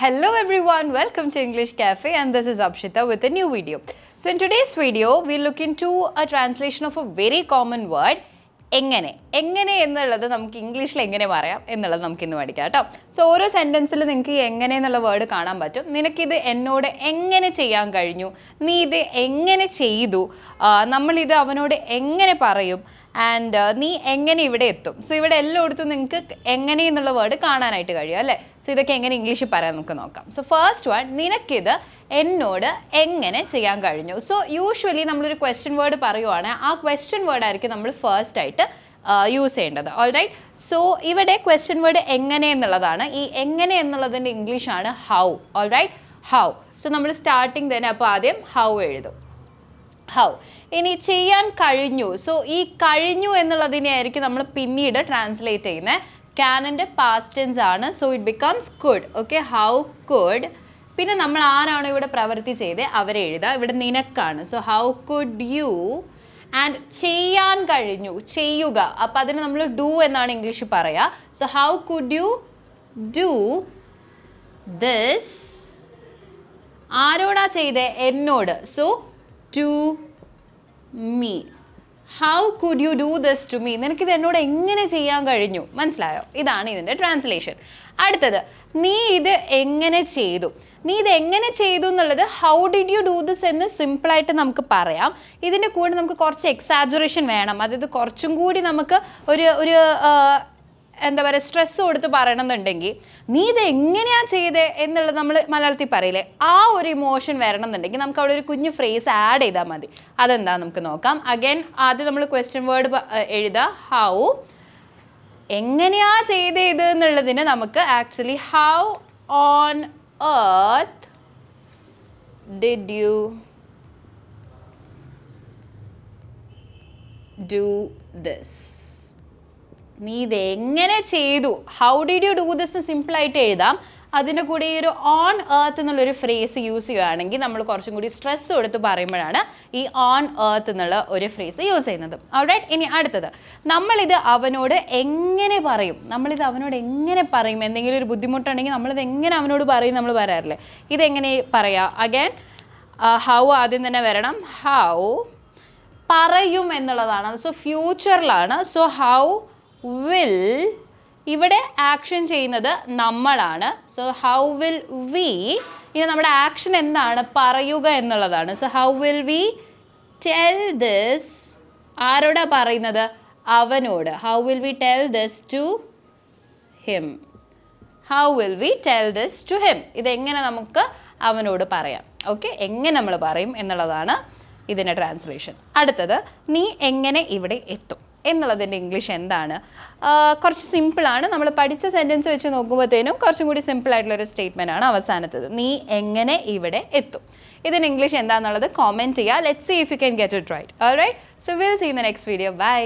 Hello everyone, welcome to English Cafe and this is Abshita with a new video. So in today's video, we look into a translation of a very common word, എങ്ങനെ. എങ്ങനെ എന്നുള്ളത് നമുക്ക് ഇംഗ്ലീഷിൽ എങ്ങനെ പറയാം എന്നുള്ളത് നമുക്ക് ഇന്ന് പഠിക്കാം കേട്ടോ. സോ ഓരോ സെന്റൻസിൽ നിങ്ങൾക്ക് എങ്ങനെ എന്നുള്ള വേർഡ് കാണാൻ പറ്റും. നിനക്കിത് എന്നോട് എങ്ങനെ ചെയ്യാൻ കഴിഞ്ഞു? നീ ഇത് എങ്ങനെ ചെയ്തു? നമ്മളിത് അവനോട് എങ്ങനെ പറയും? ആൻഡ് നീ എങ്ങനെ ഇവിടെ എത്തും? സോ ഇവിടെ എല്ലായിടത്തും നിങ്ങൾക്ക് എങ്ങനെ എന്നുള്ള വേർഡ് കാണാനായിട്ട് കഴിയും അല്ലേ? സോ ഇതൊക്കെ എങ്ങനെ ഇംഗ്ലീഷിൽ പറയാൻ നമുക്ക് നോക്കാം. സോ ഫസ്റ്റ് വൺ നിനക്കിത് എന്നോട് എങ്ങനെ ചെയ്യാൻ കഴിഞ്ഞു? സോ യൂഷ്വലി നമ്മളൊരു ക്വസ്റ്റ്യൻ വേർഡ് പറയുവാണെങ്കിൽ ആ ക്വസ്റ്റ്യൻ വേർഡ് ആയിരിക്കും നമ്മൾ ഫസ്റ്റ് ആയിട്ട് യൂസ് ചെയ്യേണ്ടത്. ഓൾ റൈറ്റ് സോ ഇവിടെ ക്വസ്റ്റ്യൻ വേർഡ് എങ്ങനെ എന്നുള്ളതാണ്. ഈ എങ്ങനെ എന്നുള്ളതിന്റെ ഇംഗ്ലീഷാണ് how all right how so നമ്മൾ സ്റ്റാർട്ടിങ് തന്നെ അപ്പോൾ ആദ്യം ഹൗ എഴുതും. ഹൗ. ഇനി ചെയ്യാൻ കഴിഞ്ഞു. സോ ഈ കഴിഞ്ഞു എന്നുള്ളതിനെയായിരിക്കും നമ്മൾ പിന്നീട് ട്രാൻസ്ലേറ്റ് ചെയ്യുന്നത് ക്യാനന്റെ പാസ്റ്റ് ടെൻസ് ആണ്. So it becomes could okay how could പിന്നെ നമ്മൾ ആരാണോ ഇവിടെ പ്രവൃത്തി ചെയ്ത് അവരെ എഴുതുക ഇവിടെ നിനക്കാണ്. So how could you and ചെയ്യാൻ കഴിഞ്ഞു. ചെയ്യുക. അപ്പം അതിന് നമ്മൾ ഡു എന്നാണ് ഇംഗ്ലീഷിൽ പറയുക so how could you do this ആരോടാ ചെയ്തേ? എന്നോട്. So to me how could you do this to me നിനക്കിത് എന്നോട് എങ്ങനെ ചെയ്യാൻ കഴിഞ്ഞു? മനസ്സിലായോ? ഇതാണ് ഇതിന്റെ ട്രാൻസ്ലേഷൻ അടുത്തത് നീ ഇത് എങ്ങനെ ചെയ്തു? നീ ഇത് എങ്ങനെ ചെയ്തു എന്നുള്ളത് how did you do this എന്ന് സിമ്പിളായിട്ട് നമുക്ക് പറയാം. ഇതിന്റെ കൂടെ നമുക്ക് കുറച്ച് എക്സാജുറേഷൻ വേണം. അതായത് കുറച്ചും കൂടി നമുക്ക് ഒരു ഒരു എന്താ പറയുക സ്ട്രെസ് കൊടുത്ത് പറയണമെന്നുണ്ടെങ്കിൽ നീ ഇത് എങ്ങനെയാ ചെയ്തേ എന്നുള്ളത് നമ്മൾ മലയാളത്തിൽ പറയില്ലേ? ആ ഒരു ഇമോഷൻ വരണം എന്നുണ്ടെങ്കിൽ നമുക്ക് അവിടെ ഒരു കുഞ്ഞു ഫ്രേസ് ആഡ് ചെയ്താൽ മതി. അതെന്താ നമുക്ക് നോക്കാം. അഗൈൻ ആദ്യം നമ്മൾ ക്വസ്റ്റ്യൻ വേർഡ് എഴുതുക. ഹൗ എങ്ങനെയാ ചെയ്തത് എന്നുള്ളതിന് നമുക്ക് actually how on earth did you do this നീ ഇത് എങ്ങനെ ചെയ്തു how did you do this സിമ്പിളായിട്ട് എഴുതാം. അതിന്റെ കൂടെ ഈ ഒരു ഓൺ ഏർത്ത് എന്നുള്ളൊരു ഫ്രേസ് യൂസ് ചെയ്യുകയാണെങ്കിൽ നമ്മൾ കുറച്ചും കൂടി സ്ട്രെസ് കൊടുത്ത് പറയുമ്പോഴാണ് ഈ ഓൺ ഏർത്ത് എന്നുള്ള ഒരു ഫ്രേസ് യൂസ് ചെയ്യുന്നത്. അവിടെ ഇനി അടുത്തത്. നമ്മളിത് അവനോട് എങ്ങനെ പറയും? നമ്മളിത് അവനോട് എങ്ങനെ പറയും? എന്തെങ്കിലും ഒരു ബുദ്ധിമുട്ടുണ്ടെങ്കിൽ നമ്മളിത് എങ്ങനെ അവനോട് പറയും നമ്മൾ പറയാറില്ലേ? ഇതെങ്ങനെ പറയാം? അഗൈൻ ഹൗ ആദ്യം തന്നെ വരണം. ഹൗ പറയും എന്നുള്ളതാണ്. സോ ഫ്യൂച്ചറിലാണ് സോ ഹൗ വിൽ ഇവിടെ ആക്ഷൻ ചെയ്യുന്നത് നമ്മളാണ്. സോ ഹൗ വിൽ വി ഇനി നമ്മുടെ ആക്ഷൻ എന്താണ്? പറയുക എന്നുള്ളതാണ്. So how will we tell this ആരോടാ പറയുന്നത്? അവനോട്. How will we tell this to him how will we tell this to him ഇതെങ്ങനെ നമുക്ക് അവനോട് പറയാം? ഓക്കെ എങ്ങനെ നമ്മൾ പറയും എന്നുള്ളതാണ് ഇതിന്റെ ട്രാൻസ്ലേഷൻ അടുത്തത് നീ എങ്ങനെ ഇവിടെ എത്തും? എന്നുള്ളതിന്റെ ഇംഗ്ലീഷ് എന്താണ്? കുറച്ച് സിമ്പിളാണ്. നമ്മൾ പഠിച്ച സെന്റൻസ് വെച്ച് നോക്കുമ്പോഴത്തേനും കുറച്ചും കൂടി ഒരു സ്റ്റേറ്റ്മെന്റ് ആണ് അവസാനത്തത്. നീ എങ്ങനെ ഇവിടെ എത്തും? ഇതിന് ഇംഗ്ലീഷ് എന്താണെന്നുള്ളത് കോമെന്റ് ചെയ്യുക let see if you can get it right all right so will see in the next video bye